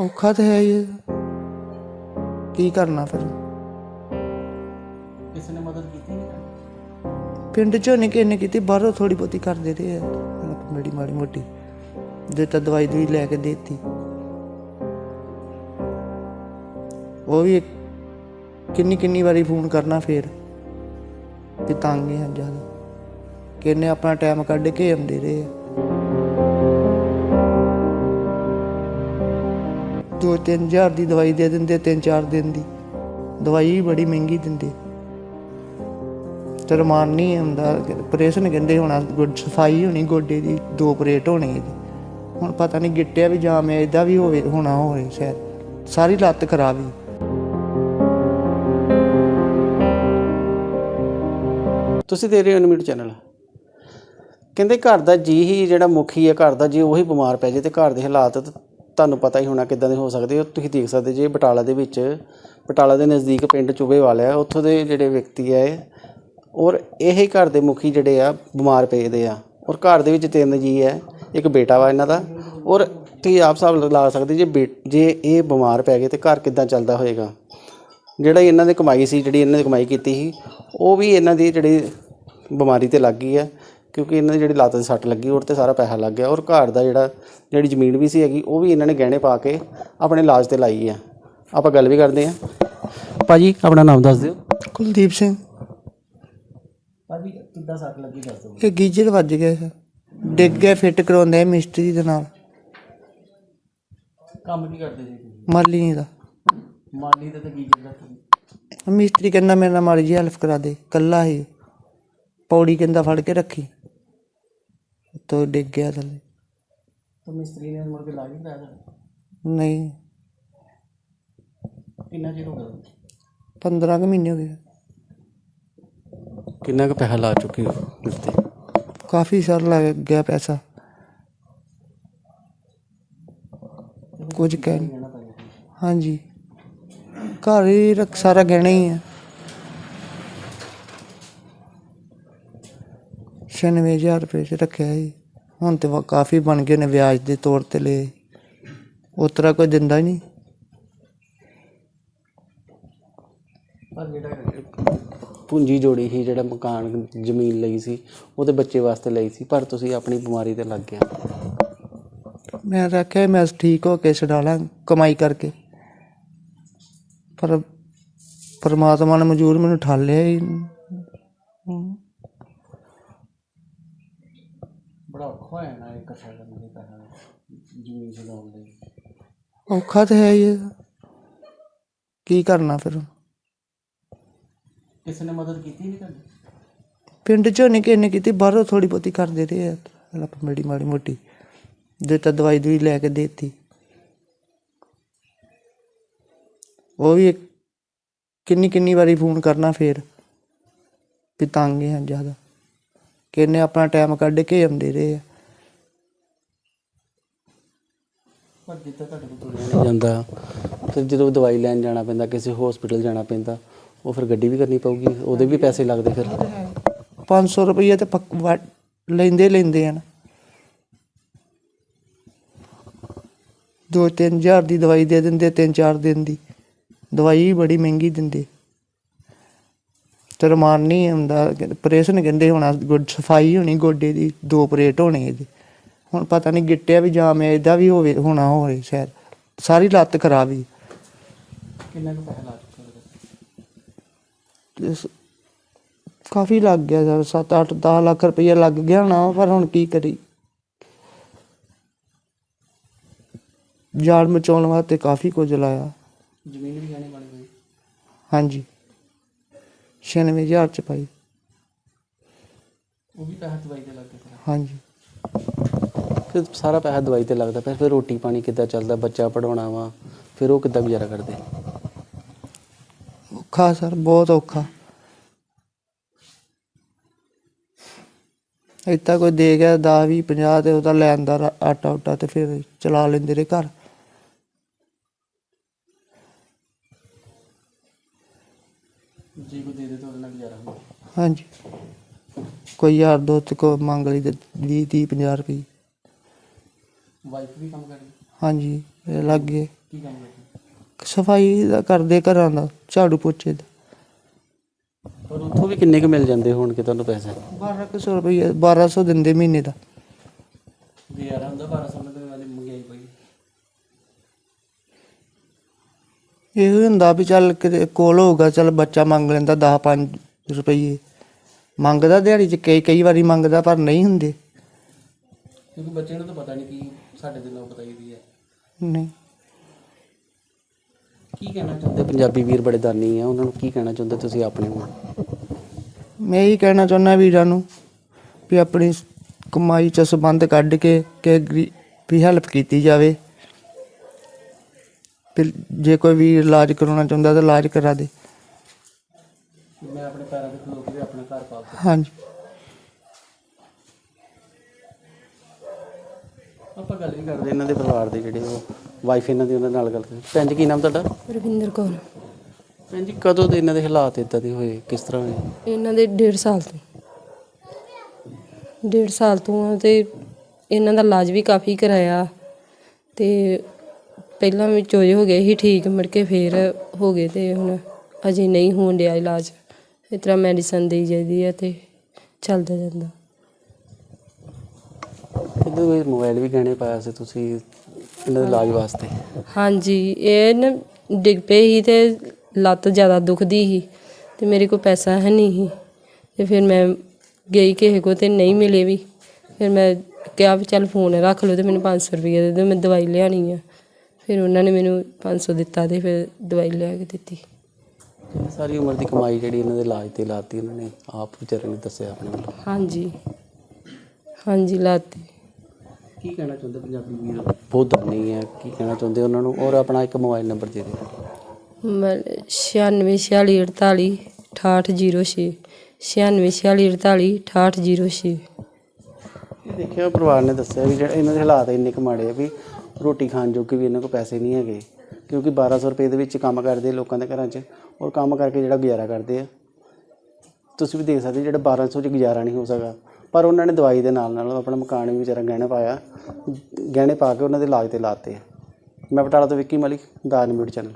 ਔਖਾ ਤਾਂ ਹੈ ਹੀ ਹੈ। ਕੀ ਕਰਨਾ ਫਿਰ? ਕਿਸੇ ਨੇ ਮਦਦ ਕੀਤੀ ਨਹੀਂ ਪਿੰਡ ਚੋਂ ਨਹੀਂ ਕਿਸੇ ਨੇ ਕੀਤੀ ਬਾਹਰੋਂ ਥੋੜੀ ਬਹੁਤੀ ਕਰਦੇ ਰਹੇ ਆ। ਮੇੜੀ ਮਾੜੀ ਮੋਟੀ। ਜੇ ਤਾਂ ਦਵਾਈ ਦੂਈ ਲੈ ਕੇ ਦੇਤੀ। ਉਹ ਵੀ ਕਿੰਨੀ ਕਿੰਨੀ ਵਾਰੀ ਫੋਨ ਕਰਨਾ ਫੇਰ। ਵੀ ਤੰਗ ਹੀ ਆ ਜ਼ਿਆਦਾ। ਕਿੰਨੇ ਆਪਣਾ ਟਾਈਮ ਕੱਢ ਕੇ ਆਉਂਦੇ ਰਹੇ ਆ। ਦੋ ਤਿੰਨ ਹਜ਼ਾਰ ਦੀ ਦਵਾਈ ਦੇ ਦਿੰਦੇ, ਤਿੰਨ ਚਾਰ ਦਿਨ ਦੀ। ਦਵਾਈ ਵੀ ਬੜੀ ਮਹਿੰਗੀ ਦਿੰਦੇ। ਤੇ ਰਮਾਨ ਨਹੀਂ ਹੁੰਦਾ ਆਪਰੇਸ਼ਨ ਕਹਿੰਦੇ ਹੋਣਾ ਸਫ਼ਾਈ ਹੋਣੀ, ਗੋਡੇ ਦੀ ਦੋ ਆਪਰੇਟ ਹੋਣੇ ਇਹਦੇ। ਹੁਣ ਪਤਾ ਨਹੀਂ ਗਿੱਟਿਆ ਵੀ ਜਾਮ ਹੈ ਇਹਦਾ ਵੀ ਹੋਵੇ, ਹੋਣਾ ਹੋਵੇ ਸ਼ਾਇਦ। ਸਾਰੀ ਲੱਤ ਖਰਾਬ ਹੀ। ਤੁਸੀਂ ਦੇ ਰਹੇ ਹੋ ਅਨਮਿਊਟ ਚੈਨਲ ਕਹਿੰਦੇ ਘਰ ਦਾ ਜੀ ਹੀ ਜਿਹੜਾ ਮੁਖੀ ਹੈ, ਘਰ ਦਾ ਜੀ, ਉਹੀ ਬਿਮਾਰ ਪੈ ਜੇ ਤੇ ਘਰ ਦੇ ਹਾਲਾਤ ਤੁਹਾਨੂੰ ਪਤਾ ਹੀ ਹੋਣਾ ਕਿੱਦਾਂ ਦੇ ਹੋ ਸਕਦੇ ਹੋ ਤੁਸੀਂ ਦੇਖ ਸਕਦੇ ਜੇ ਬਟਾਲਾ ਦੇ ਵਿੱਚ, ਬਟਾਲਾ ਦੇ ਨਜ਼ਦੀਕ ਪਿੰਡ ਚੁਬੇ ਵਾਲਿਆ ਉੱਥੋਂ ਦੇ ਜਿਹੜੇ ਵਿਅਕਤੀ ਹੈ ਔਰ ਇਹ ਹੀ ਘਰ ਦੇ ਮੁਖੀ ਜਿਹੜੇ ਆ, ਬਿਮਾਰ ਪਏ ਦੇ ਆ, ਔਰ ਘਰ ਦੇ ਵਿੱਚ ਤਿੰਨ ਜੀ ਹੈ, ਇੱਕ ਬੇਟਾ ਵਾ ਇਹਨਾਂ ਦਾ, ਔਰ ਤੁਸੀਂ ਆਪ ਹਿਸਾਬ ਲਾ ਸਕਦੇ ਜੇ ਬੇ- ਜੇ ਇਹ ਬਿਮਾਰ ਪੈ ਗਏ ਤੇ ਘਰ ਕਿੱਦਾਂ ਚੱਲਦਾ ਹੋਏਗਾ। ਜਿਹੜਾ ਇਹਨਾਂ ਦੀ ਕਮਾਈ ਸੀ, ਜਿਹੜੀ ਇਹਨਾਂ ਦੀ ਕਮਾਈ ਕੀਤੀ ਸੀ, ਉਹ ਵੀ ਇਹਨਾਂ ਦੀ ਜਿਹੜੀ ਬਿਮਾਰੀ ਤੇ ਲੱਗ ਗਈ ਹੈ। ਕਿਉਂਕਿ ਇਹਨਾਂ ਦੀ ਜਿਹੜੀ ਲੱਤ 'ਤੇ ਸੱਟ ਲੱਗੀ ਉਹ ਤੇ ਸਾਰਾ ਪੈਸਾ ਲੱਗ ਗਿਆ। ਔਰ ਘਰ ਦਾ ਜਿਹੜਾ ਜਿਹੜੀ ਜ਼ਮੀਨ ਵੀ ਸੀ ਹੈਗੀ ਉਹ ਵੀ ਇਹਨਾਂ ਨੇ ਗਹਿਣੇ ਪਾ ਕੇ ਆਪਣੇ ਇਲਾਜ ਤੇ ਲਾਈ ਹੈ ਆਪਾਂ ਗੱਲ ਵੀ ਕਰਦੇ ਹਾਂ। ਭਾਜੀ ਆਪਣਾ ਨਾਮ ਦੱਸ ਦਿਓ। ਕੁਲਦੀਪ ਸਿੰਘ। ਭਾਜੀ ਕਿੱਦਾਂ ਸੱਟ ਲੱਗੀ ਦੱਸ ਦਿਓ ਇਹ ਗੀਜਰ ਵੱਜ ਗਿਆ ਸੀ ਡਿੱਗ ਗਿਆ ਫਿੱਟ ਕਰਾਉਂਦੇ ਆ ਮਿਸਤਰੀ ਦੇ ਨਾਲ। ਕੰਮ ਕੀ ਕਰਦੇ ਸੀ ਤੁਸੀਂ? ਮਾਲੀ ਨਹੀਂ ਦਾ। ਮਾਲੀ ਤੇ ਕੀ ਜਗ੍ਹਾ ਮਿਸਤਰੀ ਕਹਿੰਦਾ ਮੇਰੇ ਨਾਲ ਮਾੜੀ ਜੀ ਹੈਲਪ ਕਰਾ ਦੇ। ਕੱਲਾ ਹੀ ਪੌੜੀ ਕਹਿੰਦਾ ਫੜ ਕੇ ਰੱਖੀ। ਤੋ ਡਿੱਗ ਗਿਆ ਥੱਲੇ। ਤਾਂ ਮਿਸਤਰੀ ਨੇ ਮੁੜ ਕੇ ਲਾ ਕੇ ਕਰਾਇਆ ਨਹੀਂ। ਕਿੰਨਾ ਚਿਰ ਹੋ ਗਿਆ? 15 ਕੁ ਮਹੀਨੇ ਹੋ ਗਏ। ਕਿੰਨਾ ਕੁ ਪੈਸਾ ਲਾ ਚੁੱਕੇ ਹੋ ਇਸ ਤੇ ਕਾਫੀ ਸਾਰ ਲੱਗ ਗਿਆ ਪੈਸਾ। ਕੁਝ ਕਹਿ ਨਹੀਂ। ਹਾਂਜੀ। ਘਰ ਹੀ ਰੱਖ ਸਾਰਾ ਗਹਿਣਾ ਹੀ ਹੈ 96000 ਰੁਪਏ ਚ ਰੱਖਿਆ ਸੀ। ਹੁਣ ਤੇ ਵਾ- ਕਾਫੀ ਬਣ ਗਏ ਨੇ ਵਿਆਜ ਦੇ ਤੌਰ ਤੇ ਲਏ। ਉਤਰਾ ਕੋਈ ਦਿੰਦਾ ਹੀ ਨਹੀਂ। ਪਰ ਜਿਹੜਾ ਪੂੰਜੀ ਜੋੜੀ ਸੀ ਜਿਹੜਾ ਮਕਾਨ ਜ਼ਮੀਨ ਲਈ ਸੀ ਉਹਦੇ ਬੱਚੇ ਵਾਸਤੇ ਲਈ ਸੀ ਪਰ ਤੁਸੀਂ ਆਪਣੀ ਬਿਮਾਰੀ ਤੇ ਲੱਗ ਗਏ। ਮੈਂ ਰੱਖਿਆ ਮੈਂ ਠੀਕ ਹੋ ਕੇ ਛਡਾ ਲਾਂ ਕਮਾਈ ਕਰਕੇ। ਪਰ ਪਰਮਾਤਮਾ ਨੇ ਮਜੂਰ ਮੈਨੂੰ ਠਾਲਿਆ ਹੀ ਹਮ, ਬੜਾ ਔਖਾ ਹੋਇਆ ਨਾ ਇਹ ਇਕੱਠਾ ਕਰਨ ਦੇ ਪੈਸਾ ਜ਼ਮੀਨ ਛਡਾਉਣ ਲਈ। ਔਖਾ ਤਾਂ ਹੈ ਹੀ ਹੈ। ਕੀ ਕਰਨਾ ਫਿਰ? ਕਿਸੇ ਨੇ ਮਦਦ ਕੀਤੀ ਨਹੀਂ ਤੁਹਾਡੀ? ਪਿੰਡ ਚੋਂ ਨਹੀਂ ਕਿਸੇ ਨੇ ਕੀਤੀ ਬਾਹਰੋਂ ਥੋੜੀ ਬਹੁਤੀ ਕਰਦੇ ਰਹੇ ਆ। ਹੈਲਪ ਮੇੜੀ ਮਾੜੀ ਮੋਟੀ ਜੇ ਤਾਂ ਦਵਾਈ ਦੂਈ ਲੈ ਕੇ ਦੇਤੀ। ਉਹ ਵੀ ਕਿੰਨੀ ਕਿੰਨੀ ਵਾਰੀ ਫੋਨ ਕਰਨਾ ਫੇਰ ਵੀ ਤੰਗ ਹੀ ਆ ਜ਼ਿਆਦਾ। ਕਿੰਨੇ ਆਪਣਾ ਟਾਈਮ ਕੱਢ ਕੇ ਆਉਂਦੇ ਰਹੇ ਆ। ਪਰ ਜਿੱਦਾਂ ਤੁਹਾਡੇ ਕੋਲ ਤੁਰਿਆ ਨਹੀਂ ਜਾਂਦਾ। ਤੇ ਜਦੋਂ ਦਵਾਈ ਲੈਣ ਜਾਣਾ ਪੈਂਦਾ ਕਿਸੇ ਹਸਪੀਟਲ ਜਾਣਾ ਪੈਂਦਾ ਉਹ ਫਿਰ ਗੱਡੀ ਵੀ ਕਰਨੀ ਪਊਗੀ ਉਹਦੇ ਵੀ ਪੈਸੇ ਲੱਗਦੇ ਫਿਰ। 500 ਰੁਪਏ ਤੇ ਪੱਕ- ਵਾ- ਲੈਂਦੇ ਲੈਂਦੇ ਹਨ ਦੋ ਤਿੰਨ ਹਜ਼ਾਰ ਦੀ ਦਵਾਈ ਦੇ ਦਿੰਦੇ ਤਿੰਨ ਚਾਰ ਦਿਨ ਦੀ। ਦਵਾਈ ਵੀ ਬੜੀ ਮਹਿੰਗੀ ਦਿੰਦੇ। ਤੇ ਰਮਾਨ ਨਹੀਂ ਹੁੰਦਾ ਆਪਰੇਸ਼ਨ ਕਹਿੰਦੇ ਹੋਣਾ ਗੁੱਡ ਸਫ਼ਾਈ ਹੋਣੀ ਗੋਡੇ ਦੀ ਦੋ ਆਪਰੇਟ ਹੋਣੇ ਇਹਦੇ। ਹੁਣ ਪਤਾ ਨਹੀਂ ਗਿੱਟਿਆ ਵੀ ਜਾਮ ਹੈ ਇਹਦਾ ਵੀ ਹੋਵੇ ਹੋਣਾ ਹੋਵੇ ਸ਼ਾਇਦ। ਸਾਰੀ ਲੱਤ ਖਰਾਬ ਹੀ। ਕਿੰਨਾ ਕੁ ਪੈਸਾ ਲਾ ਚੁੱਕੇ ਤੇ ਸ- ਕਾਫੀ ਲੱਗ ਗਿਆ ਸਰ 7 8 10 ਲੱਖ ਰੁਪਏ ਲੱਗ ਗਿਆ ਨਾ ਪਰ ਹੁਣ ਕੀ ਕਰੀ? ਜਾਲ ਮਚਾਉਣ ਵਾਸਤੇ ਕਾਫੀ ਕੁਝ ਲਾਇਆ। ਜ਼ਮੀਨ ਵੀ ਗਹਿਣੇ ਬਣ ਗਈ। ਹਾਂਜੀ। 96000 ਚ ਪਾਈ। ਉਹ ਵੀ ਪੈਸਾ ਦਵਾਈ ਤੇ ਲੱਗ ਗਿਆ ਹਾਂਜੀ। ਫਿਰ ਸਾਰਾ ਪੈਸਾ ਦਵਾਈ ਤੇ ਲੱਗਦਾ ਫਿਰ ਫਿਰ ਰੋਟੀ ਪਾਣੀ ਕਿੱਦਾਂ ਚੱਲਦਾ ਬੱਚਾ ਪੜਾਉਣਾ ਵਾ ਫਿਰ ਉਹ ਕਿੱਦਾਂ ਗੁਜ਼ਾਰਾ ਕਰਦੇ? ਔਖਾ ਸਰ ਬਹੁਤ ਔਖਾ। ਇੱਦਾਂ ਕੋਈ ਦੇ ਗਿਆ 10 20 50 ਤੇ ਉਹਦਾ ਲੈਣ ਦਾ ਰਾ- ਆਟਾ ਉਟਾ ਤੇ ਫਿਰ ਚਲਾ ਲੈਂਦੇ ਰਹੇ ਘਰ। ਜੀ ਕੋ ਦੇ ਦੇ ਤਾਂ ਉਹਦੇ ਨਾਲ ਗੁਜ਼ਾਰਾ ਹੁੰਦਾ ਹਾਂਜੀ। ਕੋਈ ਯਾਰ ਦੋਸਤ ਕੋ ਮੰਗ ਲਈ ਤੇ 20 30 50 ਰੁਪਏ। ਵਾਈਫ ਵੀ ਕੰਮ ਕਰਦੀ? ਹਾਂਜੀ ਇਹ ਲੱਗ ਗਏ। ਕੀ ਕੰਮ ਕਰਦੇ? ਸਫ਼ਾਈ ਦਾ ਕਰਦੇ ਘਰਾਂ ਦਾ ਝਾੜੂ ਪੋਚੇ ਦਾ। ਪਰ ਉੱਥੋਂ ਵੀ ਕਿੰਨੇ ਕੁ ਮਿਲ ਜਾਂਦੇ ਹੋਣਗੇ ਤੁਹਾਨੂੰ ਪੈਸੇ? 1200 ਰੁਪਏ 1200 ਦਿੰਦੇ ਮਹੀਨੇ ਦਾ। ਗੁਜ਼ਾਰਾ ਹੁੰਦਾ 1200 ਰੁਪਏ ਵਾਲੀ ਮੰਗਾਈ ਪਈ ਇਹ ਹੁੰਦਾ ਵੀ ਚੱਲ ਕਿਤੇ ਕੋਲ ਹੋਊਗਾ ਚੱਲ ਬੱਚਾ ਮੰਗ ਲੈਂਦਾ 10 5 ਰੁਪਏ ਮੰਗਦਾ ਦਿਹਾੜੀ ਚ ਕਈ ਕਈ ਵਾਰੀ ਮੰਗਦਾ ਪਰ ਨਹੀਂ ਹੁੰਦੇ। ਕਿਉਂਕਿ ਬੱਚੇ ਨੂੰ ਤਾਂ ਪਤਾ ਨਹੀਂ ਕੀ ਸਾਡੇ ਦੇ ਲੋਕ ਪਤਾ ਹੀ ਦੀ ਹੈ। ਨਹੀਂ। ਕੀ ਕਹਿਣਾ ਚਾਹੁੰਦੇ ਪੰਜਾਬੀ ਵੀਰ ਬੜੇ ਦਾਨੀ ਆ? ਉਹਨਾਂ ਨੂੰ ਕੀ ਕਹਿਣਾ ਚਾਹੁੰਦੇ ਤੁਸੀਂ ਆਪਣੇ ਨੂੰ ਮੈਂ ਇਹੀ ਕਹਿਣਾ ਚਾਹੁੰਦਾ ਵੀਰਾਂ ਨੂੰ ਵੀ ਆਪਣੀ ਕਮਾਈ ਚ ਸੰਬੰਧ ਕੱਢ ਕੇ ਕਿ ਵੀ ਹੈਲਪ ਕੀਤੀ ਜਾਵੇ। ਵੀ ਜੇ ਕੋਈ ਵੀ ਇਲਾਜ ਕਰਾਉਣਾ ਚਾਹੁੰਦਾ ਤਾਂ ਇਲਾਜ ਕਰਾ ਦੇ। ਮੈਂ ਆਪਣੇ ਪੈਰਾਂ ਤੇ ਖਲੋ ਕੇ ਆਪਣਾ ਘਰ ਪਾਲ ਹਾਂਜੀ। ਆਪਾਂ ਗੱਲ ਵੀ ਕਰਦੇ ਇਹਨਾਂ ਦੇ ਪਰਿਵਾਰ ਦੇ ਜਿਹੜੇ ਉਹ ਵਾਈਫ ਇਹਨਾਂ ਦੀ ਉਹਨਾਂ ਨਾਲ ਗੱਲ ਕਰਦੇ ਭੈਣ ਜੀ ਕੀ ਨਾਮ ਤੁਹਾਡਾ? ਰਵਿੰਦਰ ਕੌਰ। ਭੈਣ ਜੀ ਕਦੋਂ ਦੇ ਇਹਨਾਂ ਦੇ ਹਾਲਾਤ ਇਦਾਂ ਦੇ ਹੋਏ? ਕਿਸ ਤਰ੍ਹਾਂ ਹੋਏ? ਇਹਨਾਂ ਦੇ 1.5 ਸਾਲ ਤੋਂ। 1.5 ਸਾਲ ਤੋਂ ਆ ਤੇ ਇਹਨਾਂ ਦਾ ਇਲਾਜ ਵੀ ਕਾਫੀ ਕਰਾਇਆ ਤੇ ਪਹਿਲਾਂ ਵੀ ਚੋਜ ਹੋ ਗਏ ਸੀ ਠੀਕ ਮੁੜ ਕੇ ਫੇਰ ਹੋ ਗਏ ਤੇ ਹੁਣ ਅਜੇ ਨਹੀਂ ਹੋਣ ਡਿਆ ਇਲਾਜ। ਇਸ ਤਰ੍ਹਾਂ ਮੈਡੀਸਨ ਦੇਈ ਜਾਂਦੀ ਹੈ ਤੇ ਚੱਲਦਾ ਜਾਂਦਾ। ਇਹਦੇ ਵਿੱਚ ਮੋਬਾਈਲ ਵੀ ਗਹਿਣੇ ਪਾਇਆ ਸੀ ਤੁਸੀਂ ਇਹਨਾਂ ਦੇ ਇਲਾਜ ਵਾਸਤੇ? ਹਾਂਜੀ ਇਹ ਨਾ ਡਿੱਗ ਪਈ ਸੀ ਤੇ ਲੱਤ ਜ਼ਿਆਦਾ ਦੁਖਦੀ ਸੀ ਤੇ ਮੇਰੇ ਕੋਲ ਪੈਸਾ ਹੈ ਨਹੀਂ ਸੀ ਤੇ ਫਿਰ ਮੈਂ ਗਈ ਕਿਸੇ ਕੋ ਤੇ ਨਹੀਂ ਮਿਲੇ ਵੀ। ਫਿਰ ਮੈਂ ਕਿਹਾ ਵੀ ਚੱਲ ਫੋਨ ਰੱਖ ਲਓ ਤੇ ਮੈਨੂੰ 500 ਰੁਪਏ ਦੇ ਦਿਓ ਮੈਂ ਦਵਾਈ ਲਿਆਣੀ ਆ। ਫਿਰ ਉਹਨਾਂ ਨੇ ਮੈਨੂੰ 500 ਦਿੱਤਾ ਤੇ ਫਿਰ ਦਵਾਈ ਲਿਆ ਕੇ ਦਿੱਤੀ। ਸਾਰੀ ਉਮਰ ਦੀ ਕਮਾਈ ਜਿਹੜੀ ਇਹਨਾਂ ਦੇ ਇਲਾਜ ਤੇ ਲਾਤੀ ਉਹਨਾਂ ਨੇ ਆਪ ਵਿਚਾਰੇ ਨੇ ਦੱਸਿਆ ਆਪਣੇ ਵੱਲੋਂ। ਹਾਂਜੀ। ਹਾਂਜੀ ਲਾਤੀ। ਕੀ ਕਹਿਣਾ ਚਾਹੁੰਦੇ ਪੰਜਾਬੀ ਵੀਰ? ਬਹੁਤ ਦਾਨੀ ਹੈ ਕੀ ਕਹਿਣਾ ਚਾਹੁੰਦੇ ਉਹਨਾਂ ਨੂੰ? ਔਰ ਆਪਣਾ ਇੱਕ ਮੋਬਾਈਲ ਨੰਬਰ ਦੇ ਦਿਓ। ਮੈਂ 96 46 48 6806 96 46 48 6806 ਇਹ ਦੇਖਿਆ ਪਰਿਵਾਰ ਨੇ ਦੱਸਿਆ ਵੀ ਜਿਹੜਾ ਇਹਨਾਂ ਦੇ ਹਾਲਾਤ ਇੰਨੇ ਕੁ ਮਾੜੇ ਆ ਵੀ ਰੋਟੀ ਖਾਣ ਜੋਗੇ ਵੀ ਇਹਨਾਂ ਕੋਲ ਪੈਸੇ ਨਹੀਂ ਹੈਗੇ। ਕਿਉਂਕਿ 1200 ਰੁਪਏ ਦੇ ਵਿੱਚ ਕੰਮ ਕਰਦੇ ਲੋਕਾਂ ਦੇ ਘਰਾਂ 'ਚ ਔਰ ਕੰਮ ਕਰਕੇ ਜਿਹੜਾ ਗੁਜ਼ਾਰਾ ਕਰਦੇ ਆ। ਤੁਸੀਂ ਵੀ ਦੇਖ ਸਕਦੇ ਹੋ ਜਿਹੜਾ 1200 'ਚ ਗੁਜ਼ਾਰਾ ਨਹੀਂ ਹੋ ਸਕਦਾ। ਪਰ ਉਹਨਾਂ ਨੇ ਦਵਾਈ ਦੇ ਨਾਲ ਨਾਲ ਆਪਣਾ ਮਕਾਨ ਵੀ ਵਿਚਾਰਾ ਗਹਿਣੇ ਪਾਇਆ। ਗਹਿਣੇ ਪਾ ਕੇ ਉਹਨਾਂ ਦੇ ਇਲਾਜ ਤੇ ਲਾਤੇ ਆ। ਮੈਂ ਬਟਾਲਾ ਤੋਂ ਵਿੱਕੀ ਮਲਿਕ, ਦਾ ਨਿਊਜ਼ ਚੈਨਲ।